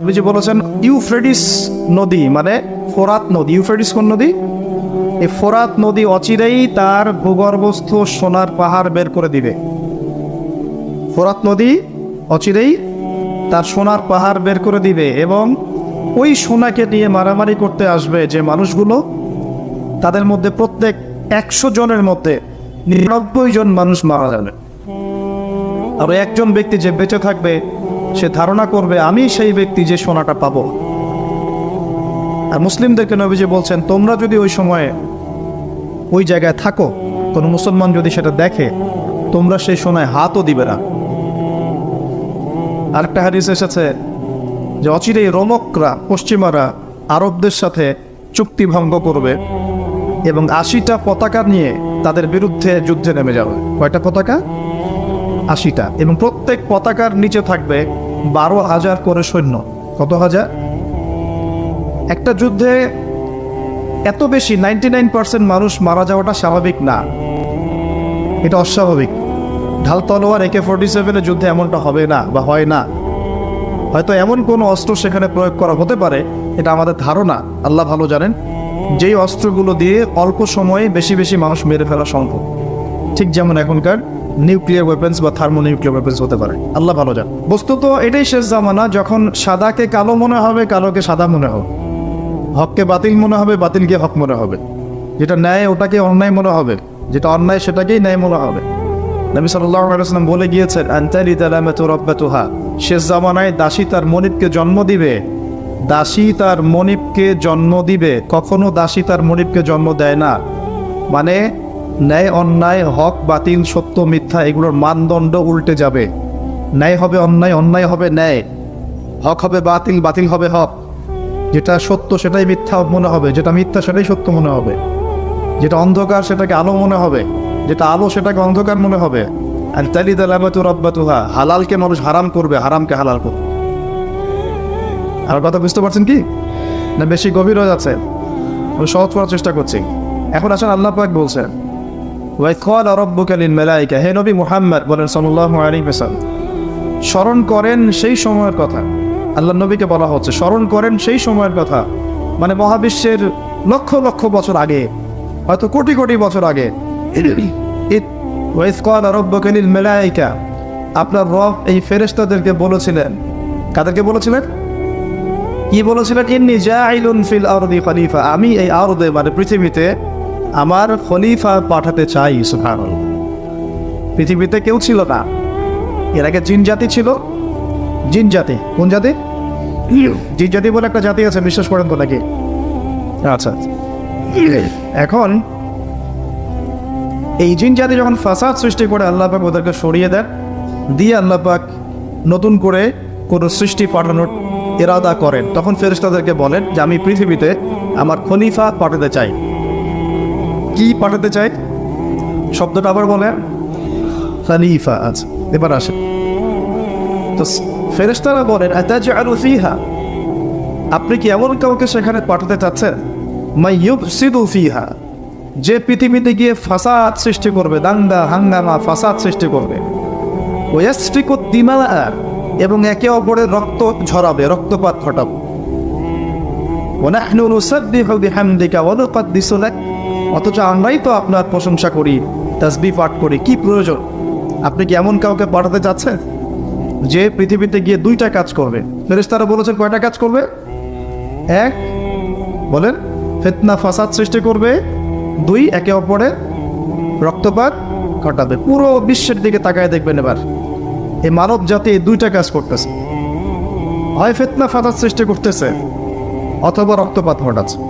নবীজি বলেছেন ইউফ্রেডিস নদী মানে ফোরাত নদী ইউফ্রেডিস কোন নদী? এই ফোরাত নদী অচিরেই তার ভূগর্ভস্থ সোনার পাহাড় বের করে দিবে। ফোরাত নদী অচিরেই তার সোনার পাহাড় বের করে দিবে এবং ওই সোনাকে নিয়ে মারামারি করতে আসবে যে মানুষগুলো। তাদের মধ্যে প্রত্যেক একশো জনের মধ্যে নিরানব্বই জন মানুষ মারা যাবে। আর একজন ব্যক্তি যে বেঁচে থাকবে সে ধারণা করবে, আমি সেই ব্যক্তি যে সোনাটা পাবো। আর মুসলিমদেরকে নবীজি বলছেন, তোমরা যদি ওই সময়ে ওই জায়গায় থাকো, কোনো মুসলমান যদি সেটা দেখে, তোমরা সেই সোনায় হাতও দিবে না। আরেকটা হাদিস এসেছে যে, অচিরেই রোমকরা, পশ্চিমারা আরবদের সাথে চুক্তি ভঙ্গ করবে এবং আশিটা পতাকা নিয়ে তাদের বিরুদ্ধে যুদ্ধে নেমে যাবে। কয়টা পতাকা? আশিটা এবং প্রত্যেক পতাকার নিচে থাকবে বারো হাজার করে সৈন্য। কত হাজার? একটা যুদ্ধে এত বেশি নাইনটি নাইন পার্সেন্ট মানুষ মারা যাওয়াটা স্বাভাবিক না। এটা অস্বাভাবিক। ঢাল তলোয়ার একে ফোর্টি সেভেনের যুদ্ধে এমনটা হবে না বা হয় না। হয়তো এমন কোনো অস্ত্র সেখানে প্রয়োগ করা হতে পারে, এটা আমাদের ধারণা। আল্লাহ ভালো জানেন, যেই অস্ত্রগুলো দিয়ে অল্প সময়ে বেশি বেশি মানুষ মেরে ফেলা সম্ভব। ঠিক যেমন এখনকার নিউক্লিয়ার ওয়েপেন্স বা থার্মো নিউক্লিয়ার ওয়েপেন্স হতে পারে। আল্লাহ ভালো জান। বস্তুত এটাই শেষ জামানা যখন সাদাকে কালো মনে হবে, কালোকে সাদা মনে হবে। হককে বাতিল মনে হবে, বাতিলকে হক মনে হবে। যেটা ন্যায়, ওটাকে অন্যায় মনে হবে। যেটা অন্যায়, সেটাকেই ন্যায় মনে হবে। নবী সাল্লাম বলে গিয়েছেন, আন্তালি তালামাতু শেষ জামানায় দাসী তার মনিবকে জন্ম দিবে। দাসী তার মনিবকে জন্ম দিবে। কখনো দাসী তার মনিবকে জন্ম দেয় না। মানে ন্যায়, অন্যায়, হক, বাতিল, সত্য, মিথ্যা, এগুলোর মানদণ্ড উল্টে যাবে। ন্যায় হবে অন্যায় অন্যায় হবে ন্যায়। হক হবে বাতিল বাতিল হবে হক। যেটা সত্য সেটাই মিথ্যা মনে হবে, যেটা মিথ্যা সেটাই সত্য মনে হবে। যেটা অন্ধকার সেটাকে আলো মনে হবে, যেটা আলো সেটাকে অন্ধকার মনে হবে। আর তালি দালাবাতু রব্বাতুহা, হালালকে মানুষ হারাম করবে, হারামকে হালাল করবে। আর কথা বুঝতে পারছেন কি? না, বেশি গভীর হয়ে যাচ্ছে। সহজ করার চেষ্টা করছি। এখন আসেন আল্লাহ পাক বলছেন ওয়াইকাল রব্বুকালিন মেলাইকা, হে নবী মুহাম্মদ বলেন সাল্লাল্লাহু আলাইহি ওয়াসাল্লাম, স্মরণ করেন সেই সময়ের কথা। আল্লাহ নবীকে বলা হচ্ছে, স্মরণ করেন সেই সময়ের কথা। মানে মহাবিশ্বের লক্ষ লক্ষ বছর আগে, হয়তো কোটি কোটি বছর আগে ইত- ওয়াইজ ক্বালা রাব্বুকা লিল মালাইকা, আপনার রব এই ফেরেশতাদেরকে বলেছিলেন। কাদেরকে বলেছিলেন? কি বলেছিলেন? ইন্নি জাইলুন ফিল আরদি খলিফা, আমি এই আরদে মানে পৃথিবীতে আমার খলিফা পাঠাতে চাই, সুবহানাল্লাহ। পৃথিবীতে কেউ ছিল না। এর আগে জিন জাতি ছিল। জিন জাতি, কোন জাতি? জিন জাতি বলে একটা জাতি আছে, বিশ্বাস করেন তো নাকি? আচ্ছা। এখন এই জিন জাতি যখন ফাসাদ সৃষ্টি করে, আল্লাহ পাক ওদেরকে সরিয়ে দেন, দিয়ে আল্লাহ পাক নতুন করে কোনো সৃষ্টি পাঠানোর এরাদা করেন। তখন ফেরেশতাদেরকে বলেন যে, আমি পৃথিবীতে আমার খলিফা পাঠাতে চাই। কি পাঠাতে চাই? শব্দটা আবার বলেন। খলিফা আচ্ছা এবার আসেন। তো ফেরেশতারা বলেন আপনি কি এমন কাউকে সেখানে পাঠাতে চাচ্ছেন? ফিহা। যে পৃথিবীতে গিয়ে ফাসাদ সৃষ্টি করবে, দাঙ্গা, হাঙ্গামা, ফাসাদ সৃষ্টি করবে। এবং একে অপরের রক্ত ঝরাবে, রক্তপাত ঘটাবে। অথচ আমরাই তো আপনার প্রশংসা করি, তাসবিহ পাঠ করি, কি প্রয়োজন? আপনি কি এমন কাউকে পাঠাতে চাচ্ছেন? যে পৃথিবীতে গিয়ে দুইটা কাজ করবে। ফেরেস্তারা বলেছেন কয়টা কাজ করবে? এক, বলেন, ফেতনা, ফাসাদ সৃষ্টি করবে। দুই, একে অপরের রক্তপাত ঘটাবে পুরো বিশ্বের দিকে তাকায় দেখবেন এবার। এই মানব জাতি এই দুইটা কাজ করতেছে। হয় ফেতনা, ফাসাদ সৃষ্টি করতেছে, অথবা রক্তপাত ঘটাচ্ছে।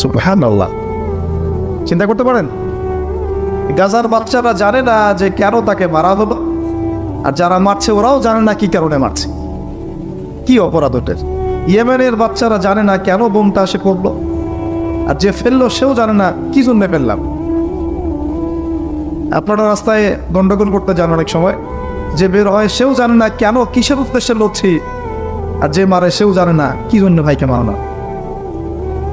সুবহানাল্লাহ। চিন্তা করতে পারেন? গাজার বাচ্চারা জানে না যে কেন তাকে মারা হলো, আর যারা মারছে ওরাও জানে না কি কারণে মারছে। কি অপরাধ ওটার ইয়েমেনের বাচ্চারা জানে না কেন বোমটা সে করল আর যে ফেলল সেও জানে না কি জন্য ফেললাম। আপনারা রাস্তায় গন্ডগোল করতে যান অনেক সময়। যে বের হয় সেও জানে না কেন, কিসের উদ্দেশ্যে লড়ছি, আর যে মারে সেও জানে না কি জন্য ভাইকে মারো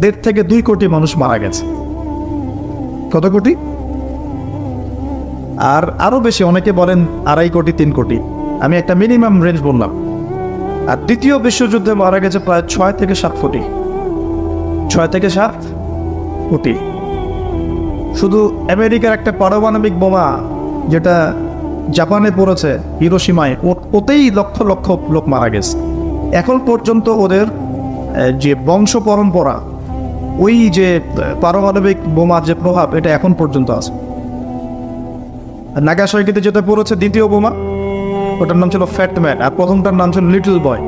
দেড় থেকে দুই কোটি মানুষ মারা গেছে। কত কোটি? আর আরও বেশি, অনেকে বলেন আড়াই কোটি, তিন কোটি। আমি একটা মিনিমাম রেঞ্জ বললাম। আর দ্বিতীয় বিশ্বযুদ্ধে মারা গেছে প্রায় ছয় থেকে সাত কোটি। ছয় থেকে সাত কোটি। শুধু আমেরিকার একটা পারমাণবিক বোমা যেটা জাপানে পড়েছে হিরোসীমায় ওতেই লক্ষ লক্ষ লোক মারা গেছে। এখন পর্যন্ত ওদের যে বংশ পরম্পরা ওই যে পারমাণবিক বোমার যে প্রভাব, এটা এখন পর্যন্ত আছে। আর নাগাসাকিতে যেটা পড়েছে, দ্বিতীয় বোমা, ওটার নাম ছিল ফ্যাটম্যান আর প্রথমটার নাম ছিল লিটল বয়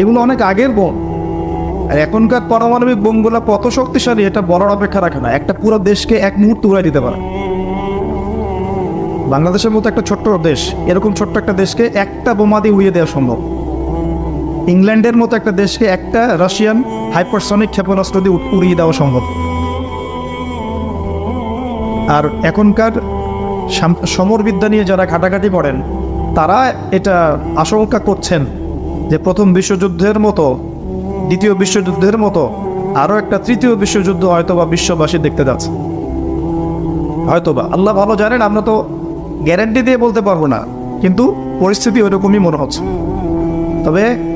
এগুলো অনেক আগের বোম। আর এখনকার পারমাণবিক বোমগুলো কত শক্তিশালী, এটা বলার অপেক্ষা রাখে না। একটা পুরো দেশকে এক মুহূর্তে উড়াই দিতে পারে। বাংলাদেশের মতো একটা ছোট্ট দেশ, এরকম ছোট্ট একটা দেশকে একটা বোমা দিয়ে উড়িয়ে দেওয়া সম্ভব। ইংল্যান্ডের মতো একটা দেশকে একটা রাশিয়ান হাইপারসনিক ক্ষেপণাস্ত্র দিয়ে উড়- উড়িয়ে দেওয়া সম্ভব। আর এখনকার সমরবিদ্যা নিয়ে যারা ঘাটাঘাটি করেন তারা এটা আশঙ্কা করছেন যে প্রথম বিশ্বযুদ্ধের মতো, দ্বিতীয় বিশ্বযুদ্ধের মতো, আরও একটা তৃতীয় বিশ্বযুদ্ধ হয়তো বা বিশ্ববাসী দেখতে যাচ্ছে। হয়তো বা আল্লাহ ভালো জানেন, আমরা তো গ্যারান্টি দিয়ে বলতে পারব না, কিন্তু পরিস্থিতি ওইরকমই মনে হচ্ছে। তবে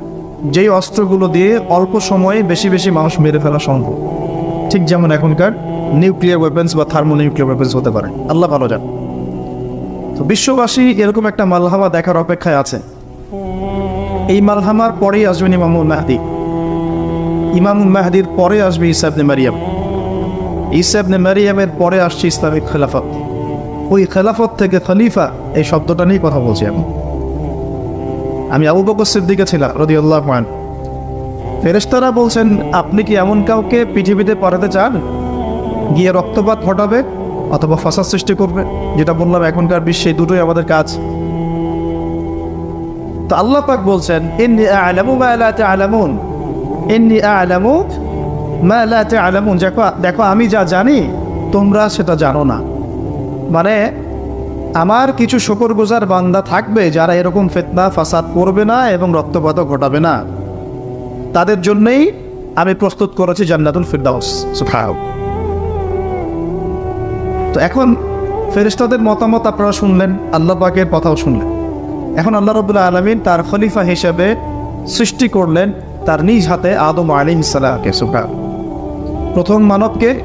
যেই অস্ত্রগুলো দিয়ে অল্প সময়ে বেশি বেশি মানুষ মেরে ফেলা সম্ভব। ঠিক যেমন এখনকার নিউক্লিয়ার ওয়েপেন্স বা থার্মো নিউক্লিয়ার ওয়েপেন্স হতে পারে। আল্লাহ ভালো জান তো বিশ্ববাসী এরকম একটা মালহামা দেখার অপেক্ষায় আছে। এই মালহামার পরেই আসবেন ইমামুল মাহদি। ইমামুল মাহদির পরে আসবে ইসাবনে মারিয়াম। ইসাবনে মারিয়ামের পরে আসছে ইসলামিক খেলাফত। ওই খেলাফত থেকে খলিফা এই শব্দটা নিয়ে কথা বলছি আমি। আমি আবু বকর সিদ্দিকে ছিলাম রদি আল্লাহ ফেরেস্তারা বলছেন, আপনি কি এমন কাউকে পৃথিবীতে পাঠাতে চান? গিয়ে রক্তপাত ঘটাবে অথবা ফাসাদ সৃষ্টি করবে? যেটা বললাম, এখনকার বিশ্বে দুটোই আমাদের কাজ। তো আল্লাহ পাক বলছেন, ইন্নি আ'লামু মা লা তা'লামুন। ইন্নি আ'লামু মা লা তা'লামুন। দেখো দেখো, আমি যা জানি, তোমরা সেটা জানো না। মানে আমার কিছু শুকরগুজার বান্দা থাকবে যারা এরকম ফেতনা, ফাসাদ করবে না এবং রক্তপাত ঘটাবে না। তাদের জন্যই আমি প্রস্তুত করেছি জান্নাতুল ফিরদাউস। তো এখন ফেরিস্তাদের মতামত আপনারা শুনলেন, আল্লাহ পাকের কথাও শুনলেন। এখন আল্লাহ রবুল্লাহ আলমিন তার খলিফা হিসেবে সৃষ্টি করলেন তার নিজ হাতে আদম আলী ইসালামকে সুখা প্রথম মানবকে